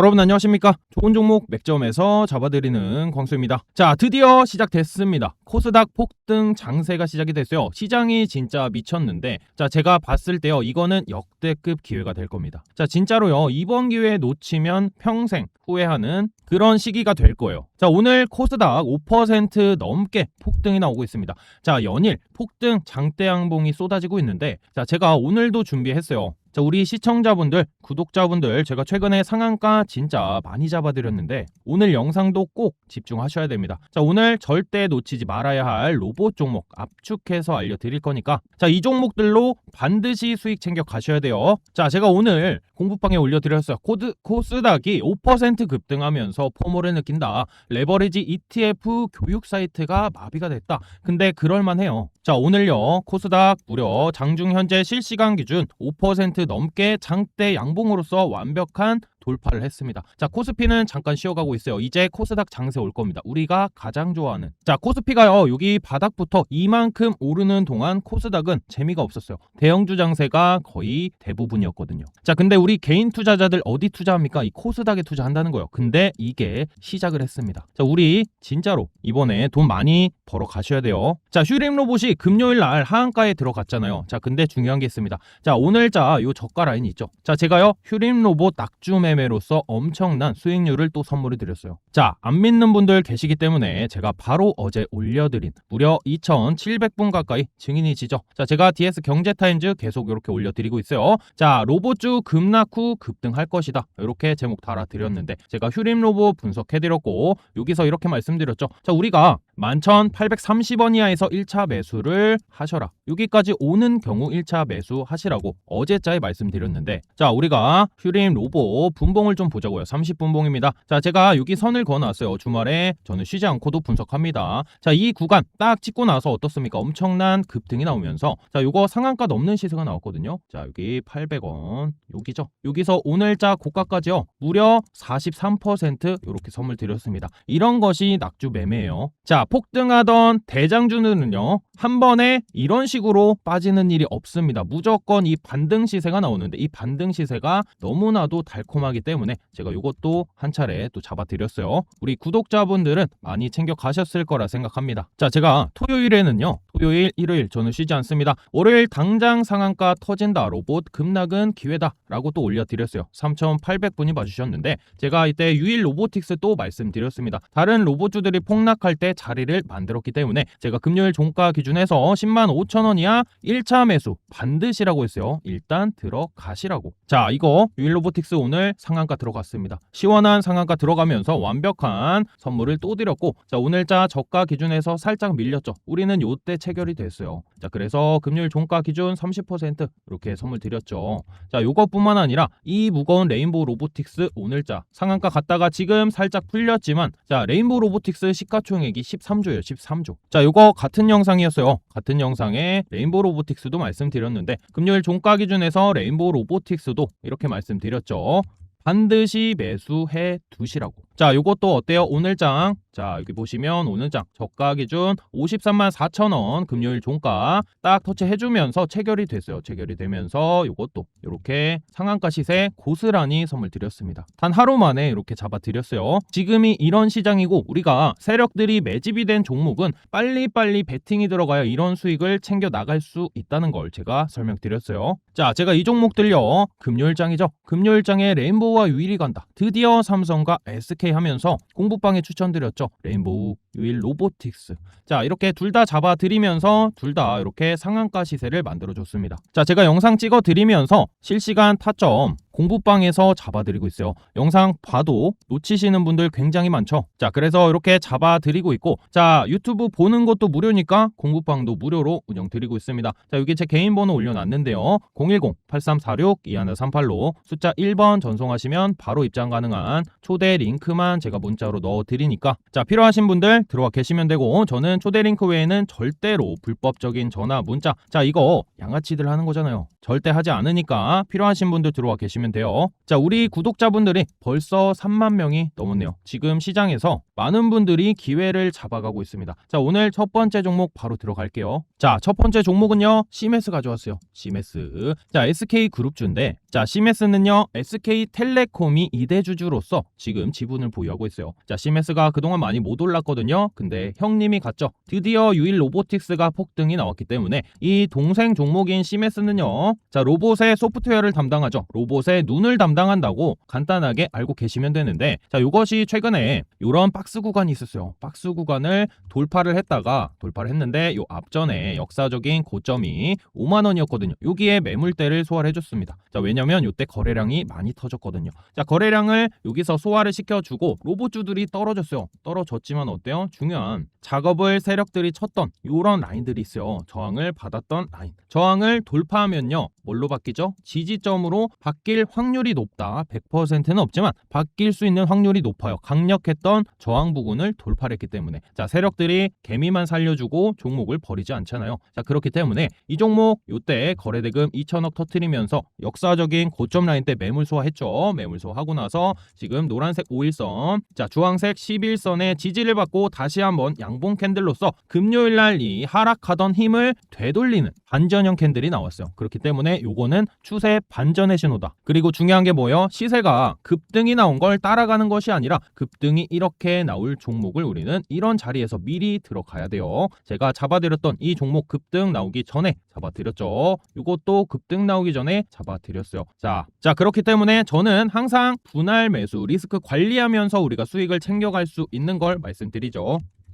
여러분 안녕하십니까? 좋은 종목 맥점에서 잡아드리는 광수입니다. 자, 드디어 시작됐습니다. 코스닥 폭등 장세가 시작이 됐어요. 시장이 진짜 미쳤는데, 자, 제가 봤을 때요, 이거는 역대급 기회가 될 겁니다. 자, 진짜로요, 이번 기회 놓치면 평생 후회하는 그런 시기가 될 거예요. 자, 오늘 코스닥 5% 넘게 폭등이 나오고 있습니다. 자, 연일 폭등 장대 양봉이 쏟아지고 있는데, 자, 제가 오늘도 준비했어요. 자, 우리 시청자분들, 구독자분들, 제가 최근에 상한가 진짜 많이 잡아드렸는데, 오늘 영상도 꼭 집중하셔야 됩니다. 자, 오늘 절대 놓치지 말아야 할 로봇 종목 압축해서 알려드릴 거니까, 자, 이 종목들로 반드시 수익 챙겨 가셔야 돼요. 자, 제가 오늘 공부방에 올려드렸어요. 코드, 코스닥이 5% 급등하면서 포모를 느낀다. 레버리지 ETF 교육 사이트가 마비가 됐다. 근데 그럴만해요. 자, 오늘요, 코스닥 무려 장중 현재 실시간 기준 5% 넘게 장대 양봉으로서 완벽한 돌파를 했습니다. 자, 코스피는 잠깐 쉬어가고 있어요. 이제 코스닥 장세 올 겁니다. 우리가 가장 좋아하는. 자, 코스피가요, 여기 바닥부터 이만큼 오르는 동안 코스닥은 재미가 없었어요. 대형주 장세가 거의 대부분이었거든요. 자, 근데 우리 개인 투자자들 어디 투자합니까? 이 코스닥에 투자한다는 거예요. 근데 이게 시작을 했습니다. 자, 우리 진짜로 이번에 돈 많이 벌어 가셔야 돼요. 자, 휴림 로봇이 금요일 날 하한가에 들어갔잖아요. 자, 근데 중요한 게 있습니다. 자, 오늘 자 요 저가 라인 있죠. 자, 제가요, 휴림 로봇 낙주 매 매로서 엄청난 수익률을 또 선물해 드렸어요. 자, 안 믿는 분들 계시기 때문에 제가 바로 어제 올려드린 무려 2,700분 가까이 증인이시죠. 자, 제가 DS 경제타임즈 계속 이렇게 올려드리고 있어요. 자, 로봇주 급락 후 급등할 것이다. 이렇게 제목 달아드렸는데 제가 휴림 로봇 분석해드렸고 여기서 이렇게 말씀드렸죠. 자, 우리가 11,830원 이하에서 1차 매수를 하셔라. 여기까지 오는 경우 1차 매수 하시라고 어제자에 말씀드렸는데 자, 우리가 휴림 로봇 분봉을 좀 보자고요. 30분봉입니다. 자, 제가 여기 선을 그어놨어요. 주말에 저는 쉬지 않고도 분석합니다. 자, 이 구간 딱 찍고 나서 어떻습니까? 엄청난 급등이 나오면서 자, 요거 상한가 넘는 시세가 나왔거든요. 자, 여기 800원 여기죠. 여기서 오늘자 고가까지요. 무려 43% 이렇게 선물 드렸습니다. 이런 것이 낙주 매매예요. 자, 폭등하던 대장주는요. 한 번에 이런 식으로 빠지는 일이 없습니다. 무조건 이 반등 시세가 나오는데 이 반등 시세가 너무나도 달콤하기 때문에 제가 이것도 한 차례 또 잡아드렸어요. 우리 구독자분들은 많이 챙겨 가셨을 거라 생각합니다. 자, 제가 토요일에는요. 토요일, 일요일 저는 쉬지 않습니다. 월요일 당장 상한가 터진다. 로봇 급락은 기회다. 라고 또 올려드렸어요. 3,800분이 봐주셨는데 제가 이때 유일 로보틱스 또 말씀드렸습니다. 다른 로봇주들이 폭락할 때 자리 를 만들었기 때문에 제가 금요일 종가 기준에서 10만 5천 원 이하 1차 매수 반드시라고 했어요. 일단 들어가시라고. 자, 이거 유일 로보틱스 오늘 상한가 들어갔습니다. 시원한 상한가 들어가면서 완벽한 선물을 또 드렸고 자, 오늘자 저가 기준에서 살짝 밀렸죠. 우리는 요때 체결이 됐어요. 자, 그래서 금요일 종가 기준 30% 이렇게 선물 드렸죠. 자, 요것뿐만 아니라 이 무거운 레인보우 로보틱스 오늘자 상한가 갔다가 지금 살짝 풀렸지만 자, 레인보우 로보틱스 시가총액이 13조예요. 13조. 자, 요거 같은 영상이었어요. 같은 영상에 레인보우 로보틱스도 말씀드렸는데 금요일 종가 기준에서 레인보우 로보틱스도 이렇게 말씀드렸죠. 반드시 매수해 두시라고. 자, 요것도 어때요? 오늘장. 자, 여기 보시면 오늘장 저가 기준 53만 4천 원 금요일 종가 딱 터치해 주면서 체결이 됐어요. 체결이 되면서 요것도 이렇게 상한가 시세 고스란히 선물 드렸습니다. 단 하루 만에 이렇게 잡아 드렸어요. 지금이 이런 시장이고 우리가 세력들이 매집이 된 종목은 빨리빨리 베팅이 들어가야 이런 수익을 챙겨 나갈 수 있다는 걸 제가 설명드렸어요. 자, 제가 이 종목들요. 금요일장이죠. 금요일장에 레인보우와 유일이 간다. 드디어 삼성과 SK 하면서 공부방에 추천드렸죠. 레인보우, 유일 로보틱스. 자, 이렇게 둘 다 잡아 드리면서 둘 다 이렇게 상한가 시세를 만들어 줬습니다. 자, 제가 영상 찍어 드리면서 실시간 타점 공부방에서 잡아드리고 있어요. 영상 봐도 놓치시는 분들 굉장히 많죠. 자, 그래서 이렇게 잡아드리고 있고, 자, 유튜브 보는 것도 무료니까 공부방도 무료로 운영드리고 있습니다. 자, 여기 제 개인 번호 올려놨는데요. 010-8346-2138로 숫자 1번 전송하시면 바로 입장 가능한 초대 링크만 제가 문자로 넣어드리니까, 자, 필요하신 분들 들어와 계시면 되고 저는 초대 링크 외에는 절대로 불법적인 전화 문자 자 이거 양아치들 하는 거잖아요. 절대 하지 않으니까 필요하신 분들 들어와 계시면 돼요. 자 우리 구독자분들이 벌써 3만 명이 넘었네요. 지금 시장에서 많은 분들이 기회를 잡아가고 있습니다. 자 오늘 첫 번째 종목 바로 들어갈게요. 자 첫 번째 종목은요 시메스 가져왔어요. 시메스 자 SK 그룹주인데 자 시메스는요 SK 텔레콤이 2대 주주로서 지금 지분을 보유하고 있어요. 자 시메스가 그동안 많이 못 올랐거든요 근데 형님이 갔죠. 드디어 유일 로보틱스가 폭등이 나왔기 때문에 이 동생 종목인 시메스는요 자 로봇의 소프트웨어를 담당하죠. 로봇의 눈을 담당한다고 간단하게 알고 계시면 되는데 자 이것이 최근에 이런 박스 구간이 있었어요. 박스 구간을 돌파를 했다가 돌파를 했는데 요 앞전에 역사적인 고점이 5만 원이었거든요. 여기에 매물대를 소화를 해줬습니다. 자 왜냐면 요때 거래량이 많이 터졌거든요. 자 거래량을 여기서 소화를 시켜 주고 로봇주들이 떨어졌어요. 떨어졌지만 어때요 중요한 작업을 세력들이 쳤던 요런 라인들이 있어요. 저항을 받았던 라인. 저항을 돌파하면요. 뭘로 바뀌죠? 지지점으로 바뀔 확률이 높다. 100%는 없지만 바뀔 수 있는 확률이 높아요. 강력했던 저항 부근을 돌파를 했기 때문에. 자 세력들이 개미만 살려주고 종목을 버리지 않잖아요. 자 그렇기 때문에 이 종목 요때 거래대금 2천억 터트리면서 역사적인 고점 라인 때 매물 소화했죠. 매물 소화하고 나서 지금 노란색 5일선 자 주황색 11선의 지지를 받고 다시 한번 양봉 캔들로서 금요일 날 이 하락하던 힘을 되돌리는 반전형 캔들이 나왔어요. 그렇기 때문에 요거는 추세 반전의 신호다. 그리고 중요한 게 뭐예요? 시세가 급등이 나온 걸 따라가는 것이 아니라 급등이 이렇게 나올 종목을 우리는 이런 자리에서 미리 들어가야 돼요. 제가 잡아드렸던 이 종목 급등 나오기 전에 잡아드렸죠. 이것도 급등 나오기 전에 잡아드렸어요. 자, 자 그렇기 때문에 저는 항상 분할 매수 리스크 관리하면서 우리가 수익을 챙겨갈 수 있는 걸 말씀드리죠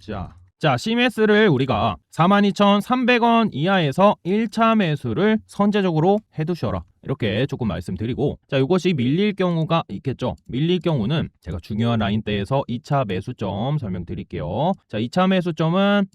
자. 자, CMS를 우리가 42,300원 이하에서 1차 매수를 선제적으로 해두셔라. 이렇게 조금 말씀드리고 자 이것이 밀릴 경우가 있겠죠. 밀릴 경우는 제가 중요한 라인대에서 2차 매수점 설명드릴게요. 자 2차 매수점은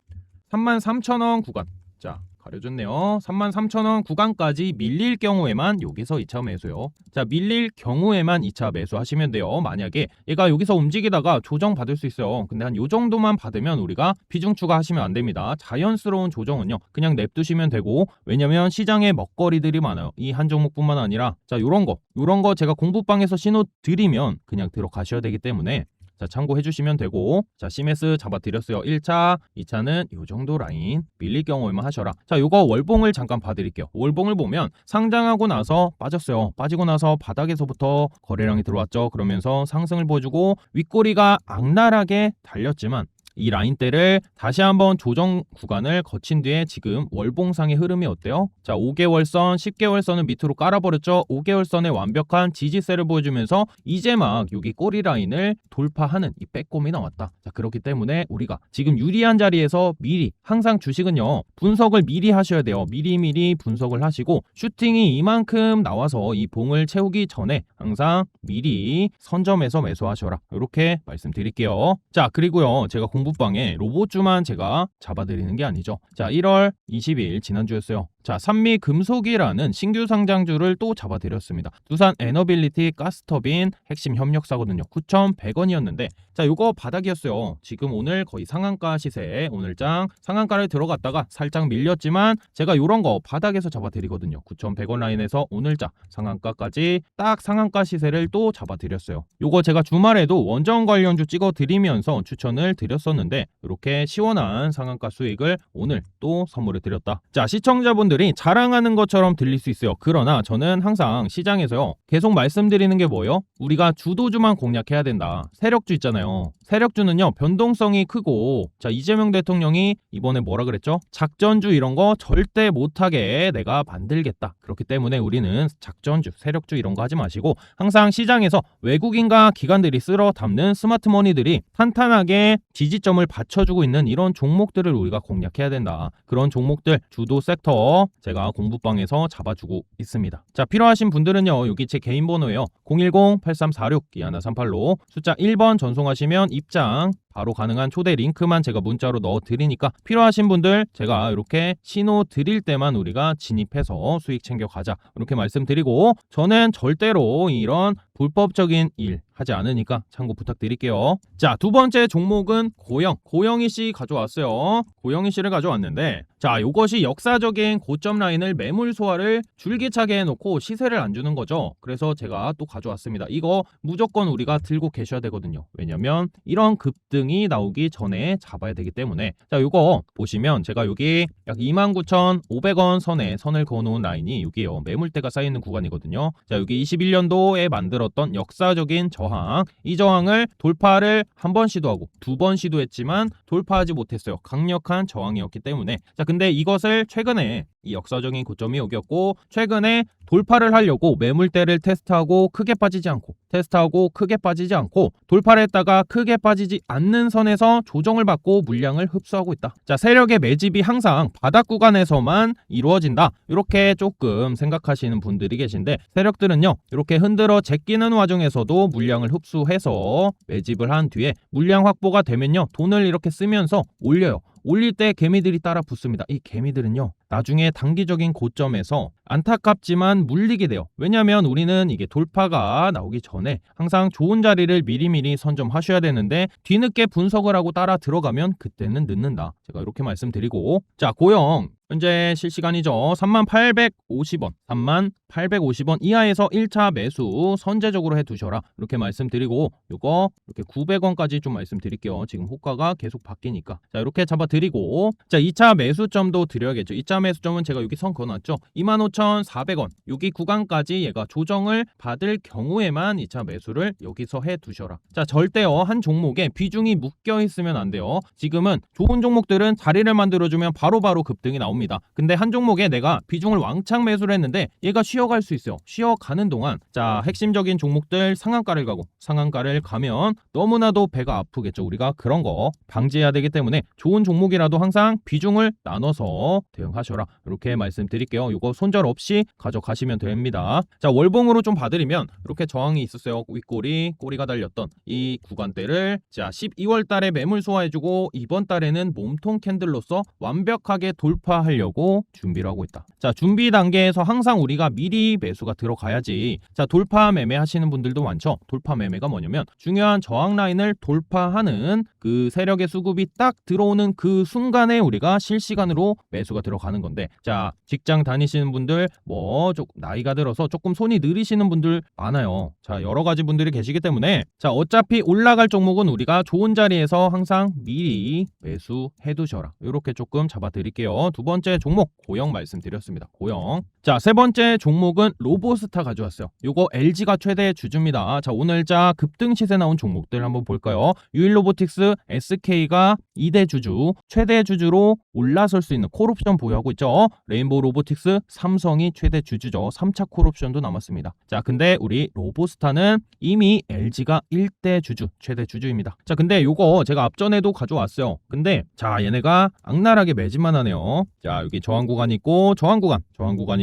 33,000원 구간. 자 가려줬네요. 33,000원 구간까지 밀릴 경우에만 여기서 2차 매수요. 자 밀릴 경우에만 2차 매수하시면 돼요. 만약에 얘가 여기서 움직이다가 조정 받을 수 있어요. 근데 한 요 정도만 받으면 우리가 비중 추가하시면 안 됩니다. 자연스러운 조정은요 그냥 냅두시면 되고 왜냐면 시장에 먹거리들이 많아요. 이 한 종목뿐만 아니라. 자 요런 거. 요런 거 제가 공부방에서 신호 드리면 그냥 들어가셔야 되기 때문에 자, 참고해 주시면 되고 자, CMS 잡아 드렸어요. 1차, 2차는 요 정도 라인 밀릴 경우에만 하셔라. 자, 요거 월봉을 잠깐 봐 드릴게요. 월봉을 보면 상장하고 나서 빠졌어요. 빠지고 나서 바닥에서부터 거래량이 들어왔죠. 그러면서 상승을 보여주고 윗꼬리가 악랄하게 달렸지만 이 라인대를 다시 한번 조정 구간을 거친 뒤에 지금 월봉상의 흐름이 어때요? 자, 5개월선, 10개월선은 밑으로 깔아버렸죠. 5개월선의 완벽한 지지세를 보여주면서 이제 막 여기 꼬리 라인을 돌파하는 이 빼꼼이 나왔다. 자, 그렇기 때문에 우리가 지금 유리한 자리에서 미리 항상 주식은요 분석을 미리 하셔야 돼요. 미리미리 분석을 하시고 슈팅이 이만큼 나와서 이 봉을 채우기 전에 항상 미리 선점해서 매수하셔라. 이렇게 말씀드릴게요. 자, 그리고요 제가 공 부방에 로봇주만 제가 잡아드리는 게 아니죠. 자, 1월 20일 지난주였어요. 자, 산미 금속이라는 신규 상장주를 또 잡아드렸습니다. 두산 에너빌리티 가스터빈 핵심 협력사거든요. 9,100원이었는데 자, 요거 바닥이었어요. 지금 오늘 거의 상한가 시세에 오늘장 상한가를 들어갔다가 살짝 밀렸지만 제가 요런 거 바닥에서 잡아드리거든요. 9,100원 라인에서 오늘장 상한가까지 딱 상한가 시세를 또 잡아드렸어요. 요거 제가 주말에도 원전 관련주 찍어드리면서 추천을 드렸었는데 이렇게 시원한 상한가 수익을 오늘 또 선물을 드렸다. 자, 시청자분 들이 자랑하는 것처럼 들릴 수 있어요. 그러나 저는 항상 시장에서요. 계속 말씀드리는 게 뭐예요? 우리가 주도주만 공략해야 된다. 세력주 있잖아요. 세력주는요. 변동성이 크고 자, 이재명 대통령이 이번에 뭐라 그랬죠? 작전주 이런 거 절대 못하게 내가 만들겠다. 그렇기 때문에 우리는 작전주, 세력주 이런 거 하지 마시고 항상 시장에서 외국인과 기관들이 쓸어 담는 스마트 머니들이 탄탄하게 지지점을 받쳐주고 있는 이런 종목들을 우리가 공략해야 된다. 그런 종목들 주도 섹터 제가 공부방에서 잡아주고 있습니다. 자 필요하신 분들은요 여기 제 개인 번호예요. 010-8346-2138로 숫자 1번 전송하시면 입장 바로 가능한 초대 링크만 제가 문자로 넣어 드리니까 필요하신 분들 제가 이렇게 신호 드릴 때만 우리가 진입해서 수익 챙겨 가자 이렇게 말씀드리고 저는 절대로 이런 불법적인 일 하지 않으니까 참고 부탁드릴게요. 자, 두 번째 종목은 고영. 고영희 씨 가져왔어요. 고영희 씨를 가져왔는데 자, 이것이 역사적인 고점 라인을 매물 소화를 줄기차게 해놓고 시세를 안 주는 거죠. 그래서 제가 또 가져왔습니다. 이거 무조건 우리가 들고 계셔야 되거든요. 왜냐면 이런 급등 이 나오기 전에 잡아야 되기 때문에 자, 이거 보시면 제가 여기 약 29,500원 선에 선을 그어놓은 라인이 여기요. 매물대가 쌓이는 구간이거든요. 자, 여기 21년도에 만들었던 역사적인 저항. 이 저항을 돌파를 한 번 시도하고 두 번 시도했지만 돌파하지 못했어요. 강력한 저항이었기 때문에. 자, 근데 이것을 최근에 이 역사적인 고점이 여기였고 최근에 돌파를 하려고 매물대를 테스트하고 크게 빠지지 않고 테스트하고 크게 빠지지 않고 돌파를 했다가 크게 빠지지 않는 선에서 조정을 받고 물량을 흡수하고 있다. 자, 세력의 매집이 항상 바닥 구간에서만 이루어진다. 이렇게 조금 생각하시는 분들이 계신데 세력들은요. 이렇게 흔들어 제끼는 와중에서도 물량을 흡수해서 매집을 한 뒤에 물량 확보가 되면요. 돈을 이렇게 쓰면서 올려요. 올릴 때 개미들이 따라 붙습니다. 이 개미들은요. 나중에 단기적인 고점에서 안타깝지만 물리게 돼요. 왜냐하면 우리는 이게 돌파가 나오기 전에 항상 좋은 자리를 미리미리 선점하셔야 되는데 뒤늦게 분석을 하고 따라 들어가면 그때는 늦는다. 제가 이렇게 말씀드리고 자 고영 현재 실시간이죠. 3850원, 3850원 이하에서 1차 매수 선제적으로 해 두셔라. 이렇게 말씀드리고 요거 이렇게 900원까지 좀 말씀드릴게요. 지금 호가가 계속 바뀌니까. 자, 이렇게 잡아 드리고 자, 2차 매수점도 드려야겠죠. 2차 매수점은 제가 여기 선 그어 놨죠. 25,400원. 여기 구간까지 얘가 조정을 받을 경우에만 2차 매수를 여기서 해 두셔라. 자, 절대요. 한 종목에 비중이 묶여 있으면 안 돼요. 지금은 좋은 종목들은 자리를 만들어 주면 바로바로 급등이 나옵니다. 근데 한 종목에 내가 비중을 왕창 매수를 했는데 얘가 쉬어갈 수 있어요. 쉬어가는 동안 자 핵심적인 종목들 상한가를 가고 상한가를 가면 너무나도 배가 아프겠죠. 우리가 그런 거 방지해야 되기 때문에 좋은 종목이라도 항상 비중을 나눠서 대응하셔라. 이렇게 말씀드릴게요. 이거 손절 없이 가져가시면 됩니다. 자 월봉으로 좀 봐드리면 이렇게 저항이 있었어요. 윗꼬리 꼬리가 달렸던 이 구간대를 자 12월 달에 매물 소화해주고 이번 달에는 몸통 캔들로서 완벽하게 돌파 하려고 준비를 하고 있다. 자 준비 단계에서 항상 우리가 미리 매수가 들어가야지. 자 돌파 매매 하시는 분들도 많죠. 돌파 매매가 뭐냐면 중요한 저항 라인을 돌파하는 그 세력의 수급이 딱 들어오는 그 순간에 우리가 실시간으로 매수가 들어가는 건데 자 직장 다니시는 분들 뭐좀 나이가 들어서 조금 손이 느리시는 분들 많아요. 자 여러 가지 분들이 계시기 때문에 자 어차피 올라갈 종목은 우리가 좋은 자리에서 항상 미리 매수해 두셔라. 이렇게 조금 잡아 드릴게요. 두번 째 종목 고영 말씀드렸습니다. 고영. 자, 세 번째 종목은 로보스타 가져왔어요. 요거 LG가 최대 주주입니다. 자, 오늘자 급등 시세 나온 종목들 한번 볼까요? 유일로보틱스 SK가 2대 주주, 최대 주주로 올라설 수 있는 콜옵션 보유하고 있죠. 레인보우 로보틱스 삼성이 최대 주주죠. 3차 콜옵션도 남았습니다. 자, 근데 우리 로보스타는 이미 LG가 1대 주주, 최대 주주입니다. 자, 근데 요거 제가 앞전에도 가져왔어요. 근데 자, 얘네가 악랄하게 매집만 하네요. 자, 여기 저항 구간 있고 저항 구간, 저항 구간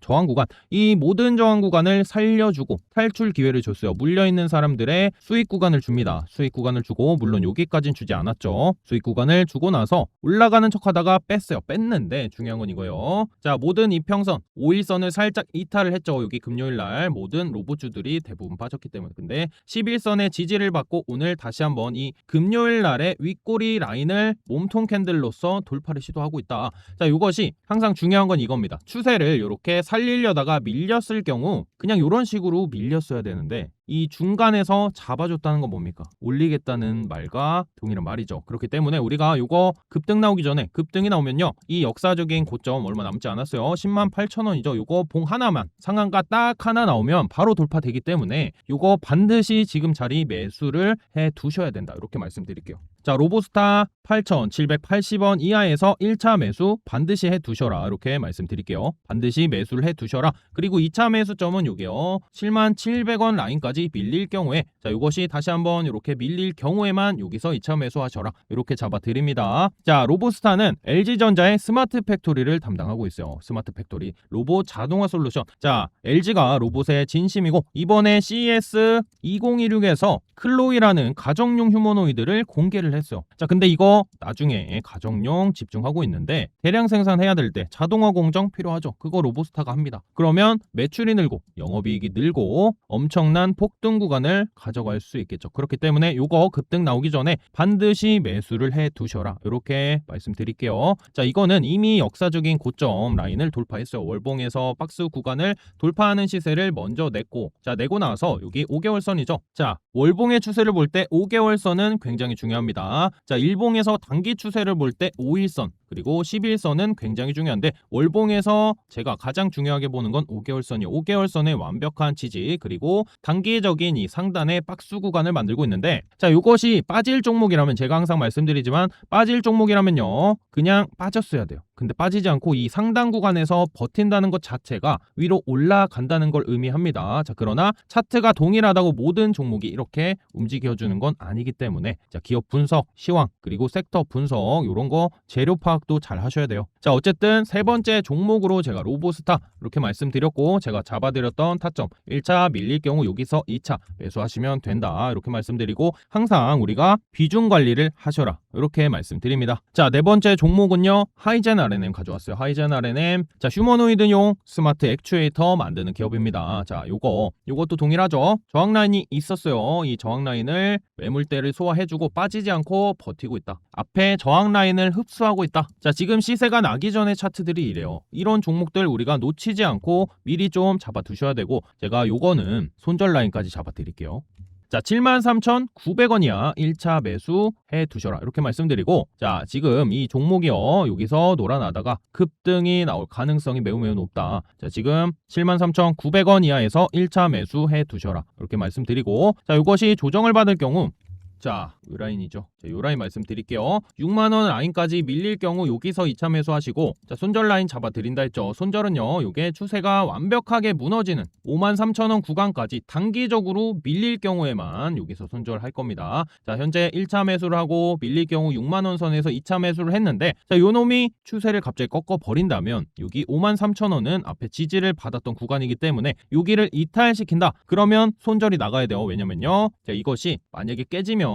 저항 구간. 이 모든 저항 구간을 살려주고 탈출 기회를 줬어요. 물려 있는 사람들의 수익 구간을 줍니다. 수익 구간을 주고 물론 여기까지는 주지 않았죠. 수익 구간을 주고 나서 올라가는 척하다가 뺐어요. 뺐는데 중요한 건 이거요. 자, 모든 이평선 5일선을 살짝 이탈을 했죠. 여기 금요일 날 모든 로봇주들이 대부분 빠졌기 때문에. 근데 11선의 지지를 받고 오늘 다시 한번 이 금요일 날의 윗꼬리 라인을 몸통 캔들로서 돌파를 시도하고 있다. 자, 이것이 항상 중요한 건 이겁니다. 추세를 이렇게 살리려다가 밀렸을 경우 그냥 이런 식으로 밀렸어야 되는데 이 중간에서 잡아줬다는 건 뭡니까? 올리겠다는 말과 동일한 말이죠. 그렇기 때문에 우리가 이거 급등 나오기 전에 급등이 나오면요. 이 역사적인 고점 얼마 남지 않았어요. 10만 8천 원이죠. 이거 봉 하나만 상한가 딱 하나 나오면 바로 돌파되기 때문에 이거 반드시 지금 자리 매수를 해 두셔야 된다. 이렇게 말씀드릴게요. 자, 로보스타 8,780원 이하에서 1차 매수 반드시 해 두셔라. 이렇게 말씀드릴게요. 반드시 매수를 해 두셔라. 그리고 2차 매수점은 요게요. 7만 700원 라인까지 밀릴 경우에 자, 이것이 다시 한번 이렇게 밀릴 경우에만 여기서 2차 매수하셔라. 이렇게 잡아 드립니다. 자, 로보스타는 LG전자의 스마트 팩토리를 담당하고 있어요. 스마트 팩토리 로봇 자동화 솔루션. 자, LG가 로봇의 진심이고 이번에 CES 2016에서 클로이라는 가정용 휴머노이드를 공개를 했어요. 자, 근데 이거 나중에 가정용 집중하고 있는데 대량 생산해야 될 때 자동화 공정 필요하죠. 그거 로보스타가 합니다. 그러면 매출이 늘고 영업이익이 늘고 엄청난 폭등 구간을 가져갈 수 있겠죠. 그렇기 때문에 요거 급등 나오기 전에 반드시 매수를 해 두셔라. 이렇게 말씀드릴게요. 자, 이거는 이미 역사적인 고점 라인을 돌파했어요. 월봉에서 박스 구간을 돌파하는 시세를 먼저 냈고 자, 내고 나서 여기 5개월 선이죠. 자, 월봉 의 추세를 볼 때 5개월 선은 굉장히 중요합니다. 자, 일봉에서 단기 추세를 볼 때 5일선 그리고 11선은 굉장히 중요한데 월봉에서 제가 가장 중요하게 보는 건 5개월선이요. 5개월선의 완벽한 지지 그리고 단기적인 이 상단의 박스 구간을 만들고 있는데 자 이것이 빠질 종목이라면 제가 항상 말씀드리지만 빠질 종목이라면요 그냥 빠졌어야 돼요. 근데 빠지지 않고 이 상단 구간에서 버틴다는 것 자체가 위로 올라간다는 걸 의미합니다. 자 그러나 차트가 동일하다고 모든 종목이 이렇게 움직여주는 건 아니기 때문에 자 기업 분석, 시황 그리고 섹터 분석 이런 거 재료 파악 도 잘 하셔야 돼요. 자 어쨌든 세 번째 종목으로 제가 로보스타 이렇게 말씀드렸고 제가 잡아드렸던 타점 1차 밀릴 경우 여기서 2차 매수하시면 된다 이렇게 말씀드리고 항상 우리가 비중 관리를 하셔라 이렇게 말씀드립니다. 자 네 번째 종목은요 하이젠 RNM 가져왔어요. 하이젠 RNM 자 휴머노이드용 스마트 액추에이터 만드는 기업입니다. 자 요거 요것도 동일하죠. 저항 라인이 있었어요. 이 저항 라인을 매물대를 소화해 주고 빠지지 않고 버티고 있다. 앞에 저항 라인을 흡수하고 있다. 자 지금 시세가 나기 전에 차트들이 이래요. 이런 종목들 우리가 놓치지 않고 미리 좀 잡아 두셔야 되고 제가 요거는 손절 라인까지 잡아 드릴게요. 자, 73,900원이야. 1차 매수 해 두셔라. 이렇게 말씀드리고 자, 지금 이 종목이요. 여기서 놀아나다가 급등이 나올 가능성이 매우 매우 높다. 자, 지금 73,900원 이하에서 1차 매수 해 두셔라. 이렇게 말씀드리고 자, 이것이 조정을 받을 경우 자, 이 라인이죠. 자, 요 라인 말씀드릴게요. 6만 원 라인까지 밀릴 경우 여기서 2차 매수하시고 자, 손절 라인 잡아 드린다 했죠. 손절은요. 요게 추세가 완벽하게 무너지는 5만 3천 원 구간까지 단기적으로 밀릴 경우에만 여기서 손절할 겁니다. 자, 현재 1차 매수를 하고 밀릴 경우 6만 원 선에서 2차 매수를 했는데 자, 요 놈이 추세를 갑자기 꺾어 버린다면 여기 5만 3천 원은 앞에 지지를 받았던 구간이기 때문에 여기를 이탈시킨다. 그러면 손절이 나가야 돼요. 왜냐면요. 자, 이것이 만약에 깨지면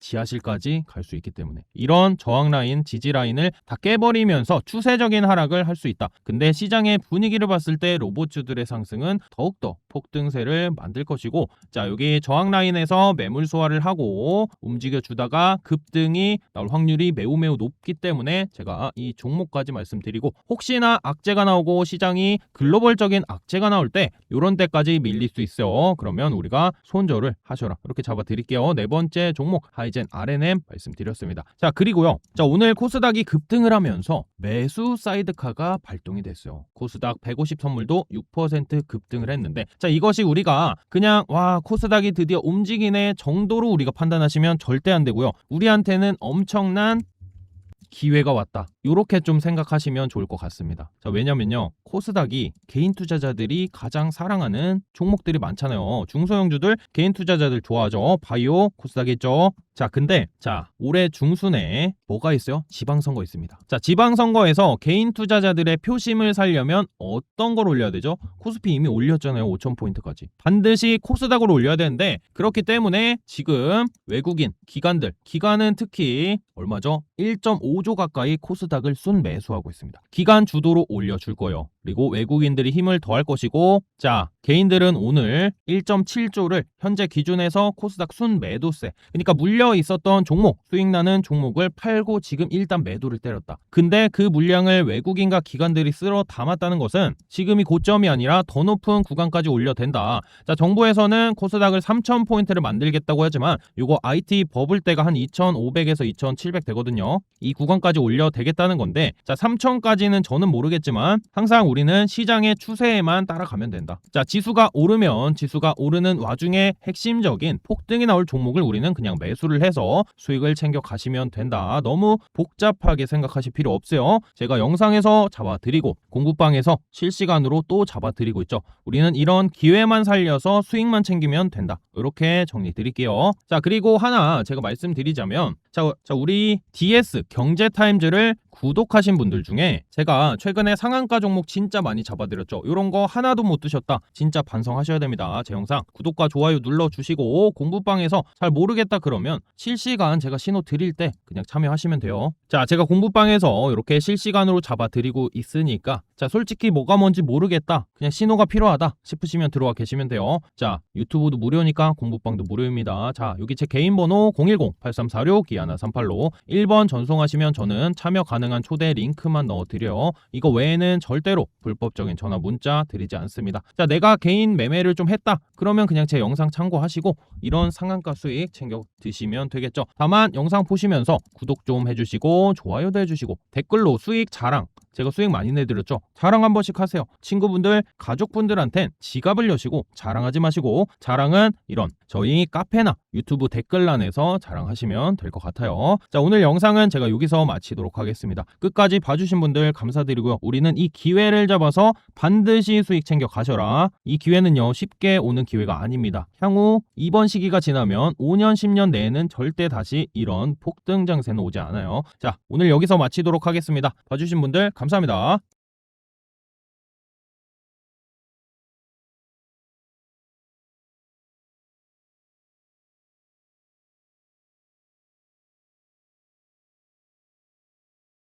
지하실까지 갈 수 있기 때문에 이런 저항 라인, 지지 라인을 다 깨버리면서 추세적인 하락을 할 수 있다. 근데 시장의 분위기를 봤을 때 로봇주들의 상승은 더욱더 폭등세를 만들 것이고 자 여기 저항 라인에서 매물 소화를 하고 움직여 주다가 급등이 나올 확률이 매우 매우 높기 때문에 제가 이 종목까지 말씀드리고 혹시나 악재가 나오고 시장이 글로벌적인 악재가 나올 때 이런 때까지 밀릴 수 있어요. 그러면 우리가 손절을 하셔라. 이렇게 잡아 드릴게요. 네 번째 종목 하이젠 RNM 말씀드렸습니다. 자 그리고요. 자 오늘 코스닥이 급등을 하면서 매수 사이드카가 발동이 됐어요. 코스닥 150 선물도 6% 급등을 했는데 자 이것이 우리가 그냥 와 코스닥이 드디어 움직이네 정도로 우리가 판단하시면 절대 안 되고요. 우리한테는 엄청난 기회가 왔다. 이렇게 좀 생각하시면 좋을 것 같습니다. 자, 왜냐면요. 코스닥이 개인 투자자들이 가장 사랑하는 종목들이 많잖아요. 중소형주들 개인 투자자들 좋아하죠. 바이오 코스닥 있죠. 자, 근데 자, 올해 중순에 뭐가 있어요? 지방선거 있습니다. 자, 지방선거에서 개인 투자자들의 표심을 살려면 어떤 걸 올려야 되죠? 코스피 이미 올렸잖아요. 5,000포인트까지. 반드시 코스닥으로 올려야 되는데 그렇기 때문에 지금 외국인 기관들, 기관은 특히 얼마죠? 1.5조 가까이 코스닥을 순 매수하고 있습니다. 기관 주도로 올려줄 거예요. 그리고 외국인들이 힘을 더할 것이고 자 개인들은 오늘 1.7조를 현재 기준에서 코스닥 순 매도세 그러니까 물려 있었던 종목 수익 나는 종목을 팔고 지금 일단 매도를 때렸다. 근데 그 물량을 외국인과 기관들이 쓸어 담았다는 것은 지금이 고점이 아니라 더 높은 구간까지 올려 된다. 자 정부에서는 코스닥을 3,000포인트를 만들겠다고 하지만 이거 IT 버블 때가 한 2,500에서 2,700 되거든요. 이 구간까지 올려 되겠다는 건데 자 3,000까지는 저는 모르겠지만 항상 우리는 시장의 추세에만 따라가면 된다. 자, 지수가 오르면 지수가 오르는 와중에 핵심적인 폭등이 나올 종목을 우리는 그냥 매수를 해서 수익을 챙겨 가시면 된다. 너무 복잡하게 생각하실 필요 없어요. 제가 영상에서 잡아드리고 공부방에서 실시간으로 또 잡아드리고 있죠. 우리는 이런 기회만 살려서 수익만 챙기면 된다. 이렇게 정리 드릴게요. 자, 그리고 하나 제가 말씀드리자면 자, 자 우리 DS 경제타임즈를 구독하신 분들 중에 제가 최근에 상한가 종목 진짜 많이 잡아드렸죠. 이런 거 하나도 못 드셨다. 진짜 반성하셔야 됩니다. 제 영상 구독과 좋아요 눌러주시고 공부방에서 잘 모르겠다 그러면 실시간 제가 신호 드릴 때 그냥 참여하시면 돼요. 자, 제가 공부방에서 이렇게 실시간으로 잡아드리고 있으니까 자, 솔직히 뭐가 뭔지 모르겠다. 그냥 신호가 필요하다 싶으시면 들어와 계시면 돼요. 자, 유튜브도 무료니까 공부방도 무료입니다. 자, 여기 제 개인 번호 010-8346-2138로 1번 전송하시면 저는 참여 가능한 초대 링크만 넣어드려요. 이거 외에는 절대로 불법적인 전화 문자 드리지 않습니다. 자, 내가 개인 매매를 좀 했다. 그러면 그냥 제 영상 참고하시고 이런 상한가 수익 챙겨 드시면 되겠죠. 다만 영상 보시면서 구독 좀 해주시고 좋아요도 해주시고 댓글로 수익 자랑 제가 수익 많이 내드렸죠. 자랑 한 번씩 하세요. 친구분들, 가족분들한텐 지갑을 여시고 자랑하지 마시고 자랑은 이런 저희 카페나 유튜브 댓글란에서 자랑하시면 될 것 같아요. 자, 오늘 영상은 제가 여기서 마치도록 하겠습니다. 끝까지 봐주신 분들 감사드리고요. 우리는 이 기회를 잡아서 반드시 수익 챙겨 가셔라. 이 기회는요, 쉽게 오는 기회가 아닙니다. 향후 이번 시기가 지나면 5년, 10년 내에는 절대 다시 이런 폭등 장세는 오지 않아요. 자, 오늘 여기서 마치도록 하겠습니다. 봐주신 분들 감사합니다.